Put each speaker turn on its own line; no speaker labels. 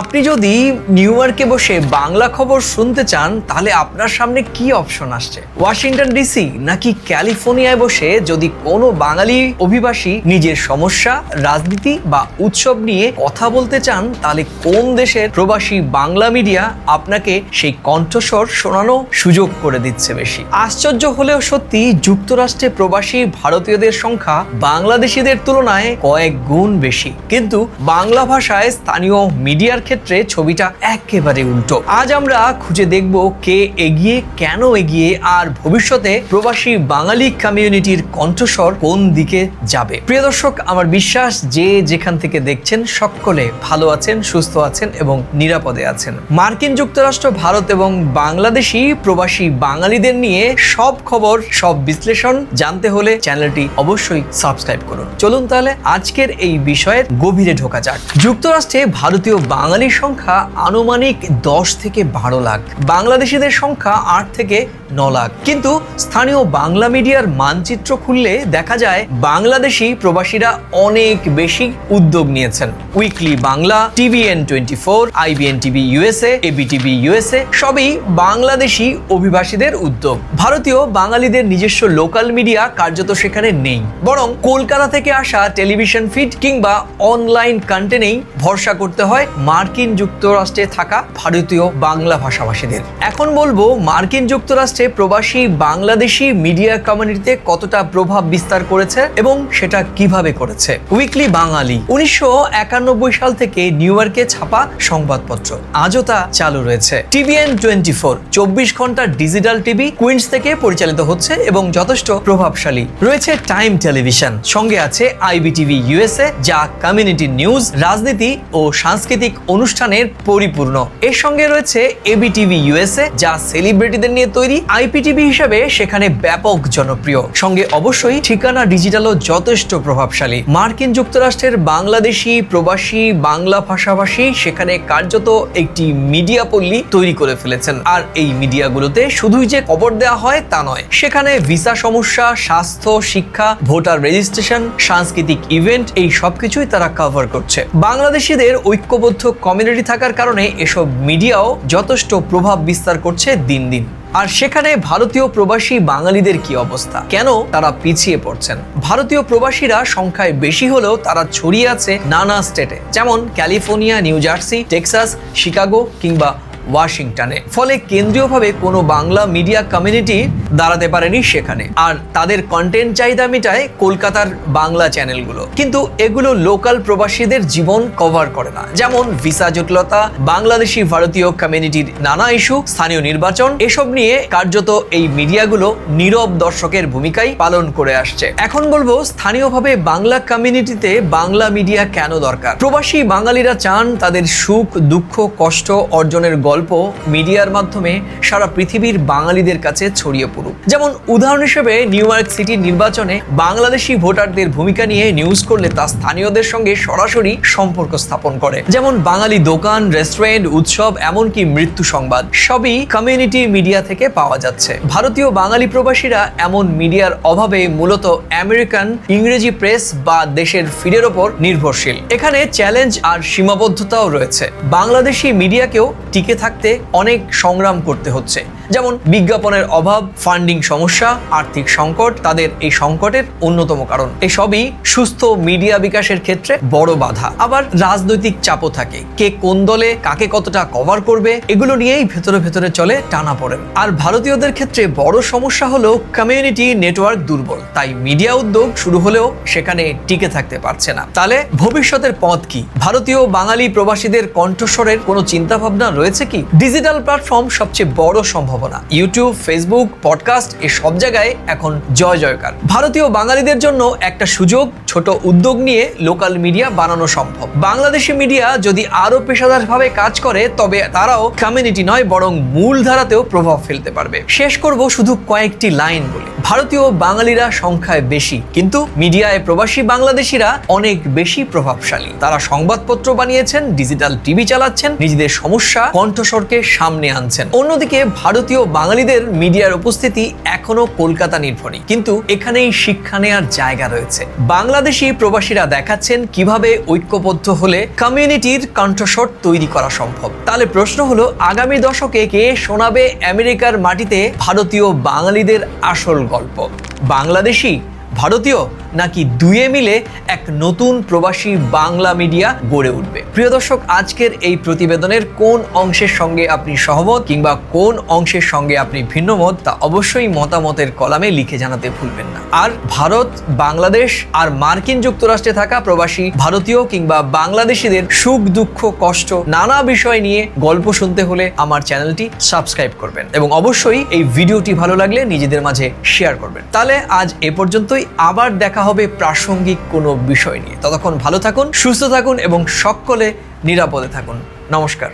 আপনি যদি নিউ ইয়র্কে বসে বাংলা খবর শুনতে চান, তাহলে আপনার সামনে কি অপশন আসছে? ওয়াশিংটন ডিসি নাকি ক্যালিফোর্নিয়ায় বসে যদি কোনো বাঙালি অভিবাসী নিজের সমস্যা, রাজনীতি বা উৎসব নিয়ে কথা বলতে চান, তাহলে কোন দেশের প্রবাসী বাংলা মিডিয়া আপনাকে সেই কণ্ঠস্বর শোনানো সুযোগ করে দিচ্ছে বেশি? আশ্চর্য হলেও সত্যি যুক্তরাষ্ট্রে প্রবাসী ভারতীয়দের সংখ্যা বাংলাদেশিদের তুলনায় কয়েক গুণ বেশি। কিন্তু বাংলা ভাষায় স্থানীয় মিডিয়ার ক্ষেত্রে ছবিটা একেবারে উল্টো। আজ আমরা খুঁজে দেখব কে এগিয়ে, কেন এগিয়ে, আর ভবিষ্যতে প্রবাসী বাঙালি কমিউনিটির কণ্ঠস্বর কোন দিকে যাবে। প্রিয় দর্শক, আমার বিশ্বাস যে যেখান থেকে দেখছেন, সকলে ভালো আছেন, সুস্থ আছেন এবং নিরাপদে আছেন। মার্কিন যুক্তরাষ্ট্র, ভারত এবং বাংলাদেশি প্রবাসী বাঙালিদের নিয়ে সব খবর, সব বিশ্লেষণ জানতে হলে চ্যানেলটি অবশ্যই সাবস্ক্রাইব করুন। চলুন তাহলে আজকের এই বিষয়ের গভীরে ঢোকা যাক। যুক্তরাষ্ট্রে ভারতীয় বাঙালির সংখ্যা আনুমানিক দশ থেকে বারো লাখ। বাংলাদেশিদের সংখ্যা আট থেকে ন লাখ। কিন্তু স্থানীয় বাংলা মিডিয়ার মানচিত্র খুললে দেখা যায় বাংলাদেশি প্রবাসীরা অনেক বেশি উদ্যোগ নিয়েছেন। Weekly Bangla, TVN twenty four IBN TV USA ABTV USA, সবই বাংলাদেশি অভিবাসীদের উদ্যোগ। ভারতীয় বাঙালিদের নিজস্ব লোকাল মিডিয়া কার্যত সেখানে নেই। বরং কলকাতা থেকে আসা টেলিভিশন ফিড কিংবা অনলাইন কন্টেন্টেই ভরসা করতে হয় মার্কিন যুক্তরাষ্ট্রে থাকা ভারতীয় বাংলা ভাষাভাষীদের। এখন বলব মার্কিন যুক্তরাষ্ট্রে প্রবাসী বাংলাদেশি মিডিয়া কমিউনিটিতে কতটা প্রভাব বিস্তার করেছে এবং সেটা কীভাবে করেছে? উইকলি বাঙালি উনিশশো একানব্বই সাল থেকে নিউ ইয়র্কে ছাপা সংবাদপত্র। আজও তা চালু রয়েছে। টিভিএন টোয়েন্টি ফোর চব্বিশ ঘণ্টা ডিজিটাল টিভি কুইন্স থেকে পরিচালিত হচ্ছে এবং যথেষ্ট প্রভাবশালী। রয়েছে টাইম টেলিভিশন সঙ্গে আছে আইবিটিভি ইউএসএ যা কমিউনিটি নিউজ রাজনীতি ও সাংস্কৃতিক অনুষ্ঠানের পরিপূর্ণ। এর সঙ্গে রয়েছে এবিটিভি ইউএসএ যা সেলিব্রিটিদের নিয়ে তৈরি আইপিটিভি হিসেবে সেখানে ব্যাপক জনপ্রিয়। সঙ্গে অবশ্যই ঠিকানা ডিজিটালও যথেষ্ট প্রভাবশালী। মার্কিন যুক্তরাষ্ট্রের বাংলাদেশি প্রবাসী বাংলা ভাষাভাষী সেখানে কার্যত একটি মিডিয়া পল্লী তৈরি করে ফেলেছেন। আর এই মিডিয়াগুলোতে শুধুই যে খবর দেওয়া হয় তা নয়। সেখানে ভিসা সমস্যা, স্বাস্থ্য, শিক্ষা, ভোটার রেজিস্ট্রেশন, সাংস্কৃতিক ইভেন্ট এই সবকিছুই তারা কভার করছে। বাংলাদেশিদের ঐক্যবদ্ধ কমিউনিটি থাকার কারণে এসব মিডিয়াও যথেষ্ট প্রভাব বিস্তার করছে দিন দিন। আর সেখানে ভারতীয় প্রবাসী বাঙালিদের কি অবস্থা? কেন তারা পিছিয়ে পড়ছেন? ভারতীয় প্রবাসীরা সংখ্যায় বেশি হলেও তারা ছড়িয়ে আছে নানা স্টেটে যেমন California, New Jersey, Texas, Chicago কিংবা ওয়াশিংটনে। ফলে কেন্দ্রীয়ভাবে কোনো বাংলা মিডিয়া কমিউনিটি দাঁড়াতে পারেনি সেখানে। আর তাদের কন্টেন্ট চাহিদা মেটায় কলকাতার বাংলা চ্যানেলগুলো। কিন্তু এগুলো লোকাল প্রবাসীদের জীবন কভার করে না। যেমন ভিসা জটিলতা, বাংলাদেশি ভারতীয় কমিউনিটির নানা ইস্যু স্থানীয় নির্বাচন, এসব নিয়ে কার্যত এই মিডিয়াগুলো নীরব দর্শকের ভূমিকাই পালন করে আসছে। এখন বলব স্থানীয়ভাবে বাংলা কমিউনিটিতে বাংলা মিডিয়া কেন দরকার? প্রবাসী বাঙালিরা চান তাদের সুখ, দুঃখ, কষ্ট অর্জনের গল্প মিডিয়ার মাধ্যমে সারা পৃথিবীর বাঙালিদের কাছে ছড়িয়ে পড়ুক। যেমন উদাহরণ হিসেবে নিউ ইয়র্ক সিটির নির্বাচনে বাংলাদেশি ভোটারদের ভূমিকা নিয়ে নিউজ করলে তা স্থানীয়দের সঙ্গে সরাসরি সম্পর্ক স্থাপন করে। যেমন বাঙালি দোকান, রেস্টুরেন্ট, উৎসব, এমনকি মৃত্যু সংবাদ, সবই কমিউনিটি মিডিয়া থেকে পাওয়া যাচ্ছে। ভারতীয় বাঙালি প্রবাসীরা এমন মিডিয়ার অভাবে মূলত আমেরিকান, ইংরেজি প্রেস বা দেশের ফিডের ওপর নির্ভরশীল। এখানে চ্যালেঞ্জ আর সীমাবদ্ধতাও রয়েছে। বাংলাদেশি মিডিয়াকেও টিকে থাকতে অনেক সংগ্রাম করতে হচ্ছে। যেমন বিজ্ঞাপনের অভাব, ফান্ডিং সমস্যা, আর্থিক সংকট, তাদের এই সংকটের অন্যতম কারণ। এসবই সুস্থ মিডিয়া বিকাশের ক্ষেত্রে বড় বাধা। আবার রাজনৈতিক চাপও থাকে। কে কোন দলে কাকে কতটা কভার করবে, এগুলো নিয়েই ভেতরে ভেতরে চলে টানা পড়েন আর ভারতীয়দের ক্ষেত্রে বড় সমস্যা হলো কমিউনিটি নেটওয়ার্ক দুর্বল। তাই মিডিয়া উদ্যোগ শুরু হলেও সেখানে টিকে থাকতে পারছে না। তাহলে ভবিষ্যতের পথ কি? ভারতীয় বাঙালি প্রবাসীদের কণ্ঠস্বরের কোনো চিন্তা ভাবনা রয়েছে কি? ডিজিটাল প্ল্যাটফর্ম সবচেয়ে বড় সম্ভাবনা ইউটিউব ফেসবুক পডকাস্ট এ সব জায়গায় এখন জয় জয়কার। ভারতীয় বাঙালিদের জন্য একটা সুযোগ, ছোট উদ্যোগ নিয়ে লোকাল মিডিয়া বানানো সম্ভব। বাংলাদেশি মিডিয়া যদি আরও পেশাদারভাবে কাজ করে, তবে তারাও কমিউনিটি নয়, বরং মূল ধারাতেও প্রভাব ফেলতে পারবে। শেষ করব শুধু কয়েকটি লাইন বলে। ভারতীয় বাঙালিরা সংখ্যায় বেশি, কিন্তু মিডিয়ায় প্রবাসী বাংলাদেশিরা অনেক বেশি প্রভাবশালী। তারা সংবাদপত্র বানিয়েছেন ডিজিটাল টিভি চালাচ্ছেন, নিজেদের সমস্যা কণ্ঠস্বরকে সামনে আনছেন। অন্যদিকে ভারতীয় ভারতীয় বাঙালিদের মিডিয়ার উপস্থিতি এখনও কলকাতা নির্ভরই কিন্তু এখানেই শিক্ষা নেওয়ার জায়গা রয়েছে। বাংলাদেশি প্রবাসীরা দেখাচ্ছেন কীভাবে ঐক্যবদ্ধ হলে কমিউনিটির কণ্ঠস্বর তৈরি করা সম্ভব। তাহলে প্রশ্ন হলো, আগামী দশকে কে শোনাবে আমেরিকার মাটিতে ভারতীয় বাঙালিদের আসল গল্প? বাংলাদেশি ভারতীয় নাকি দুয়ে মিলে এক নতুন প্রবাসী বাংলা মিডিয়া গড়ে উঠবে? প্রিয় দর্শক, আজকের এই প্রতিবেদনের কোন অংশের সঙ্গে আপনি সহমত কিংবা কোন অংশের সঙ্গে আপনি ভিন্নমত তা অবশ্যই মতামতের কলামে লিখে জানাতে ভুলবেন না। আর ভারত, বাংলাদেশ আর মার্কিন যুক্তরাষ্ট্রে থাকা প্রবাসী ভারতীয় কিংবা বাংলাদেশিদের সুখ, দুঃখ, কষ্ট নানা বিষয় নিয়ে গল্প শুনতে হলে আমার চ্যানেলটি সাবস্ক্রাইব করবেন এবং অবশ্যই এই ভিডিওটি ভালো লাগলে নিজেদের মাঝে শেয়ার করবেন। তাহলে আজ এ পর্যন্তই। আবার দেখা হবে প্রাসঙ্গিক কোনো বিষয় নিয়ে। ততক্ষণ ভালো থাকুন, সুস্থ থাকুন এবং সকলে নিরাপদে থাকুন। নমস্কার।